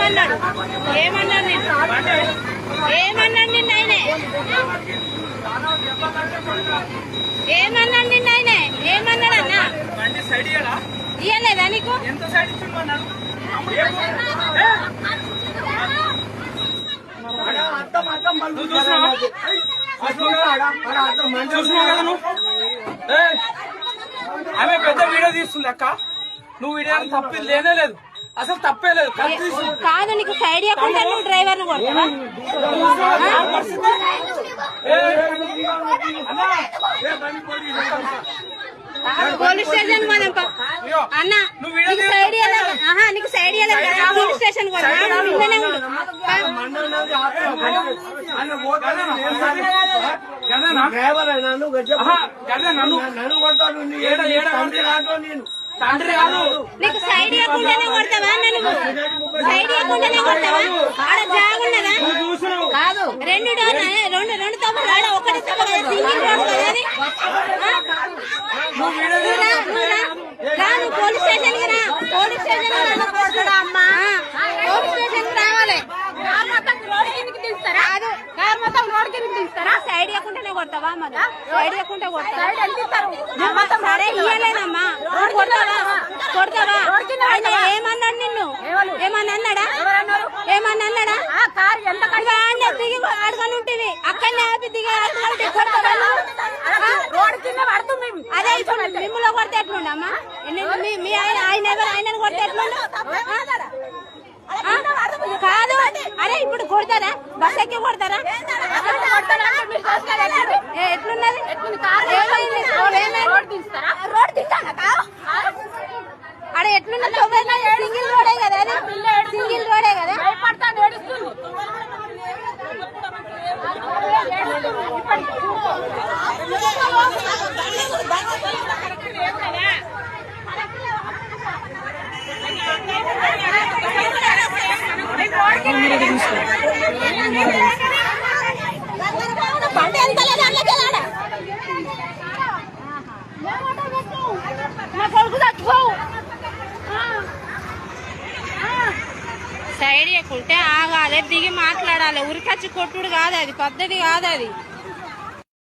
నిన్నేమన్నాడు ఏమన్నాడు నిన్ను? ఏమన్నాడు నిన్న ఆయనే? ఏమన్నాడు నిన్న ఆయనే? ఏమన్నాడు అన్న? ఇయ్యలేదా నీకు? చూసినావా? చూసినావు కదా నువ్వు? ఏయ్, ఆమె పెద్ద వీడియో తీస్తుంది అక్క. నువ్వు వీడియో తప్పి లేనే లేదు. అసలు తప్పే లేదు. కాదు నీకు సైడ్ ఇవ్వకుండా నువ్వు డ్రైవర్ పోలీస్ స్టేషన్ అన్న నువ్వు వీడియో నీకు సైడ్ ఆహా నీకు సైడ్ పోలీస్ స్టేషన్ పా. గదేనా? ఆహా, తండ్రి కాదు. నీకు సైడ్ ఇవ్వకుండానే కొడతావా నన్ను? సైడ్ ఇవ్వకుండానే కొడతావా? ఆడ చూసినావు. కాదు. రెండు రెండు. రెండు తప్పులు ఆడ ఒకటి కదా సింగిల్ ఆ? నువ్వు పోలీస్ స్టేషన్కి రా. పోలీస్ స్టేషన్కి రా. ఆ, పోలీస్ స్టేషన్కి రావాలి కాదు. కారు మొత్తం రోడ్ కింద తీస్తారా సైడ్ ఇవ్వకుండానే కొడతావా మరి? సైడ్ ఇవ్వకుంటే కొడతావా సరే ఇయ్యలేదమ్మా నువ్వు కొడతావా కొడతావా ఆయన ఏమన్నాడు నిన్ను ఏమన్నా అన్నాడా? ఏమన్నా అన్నాడా? అడగని ఉంటుంది అక్కడనే ఆపి దిగి అదే ఇప్పుడు మిమ్మల్ని కొడితే ఎట్లుండమ్మా? మీ ఆయన ఆయన ఎవరు? ఆయనను కొడితే ఎట్లుండు? కాదు. అరే ఇప్పుడు కొడతారా? బస్ ఎక్కి కొడతారా? ఎట్లున్నది? రోడ్ తీస్తానా అక్కడ ఎట్లున్నది? సింగిల్ రోడే కదా అది సింగిల్ రోడే కదా భయపడతాను ఏడుస్తుంది ఎంత లేదు నా కొడుకు సైడ్ ఎక్కుంటే ఆగాలి దిగి మాట్లాడాలి. ఉరికచ్చి కొట్టుడు కాదు అది పద్ధతి కాదు అది.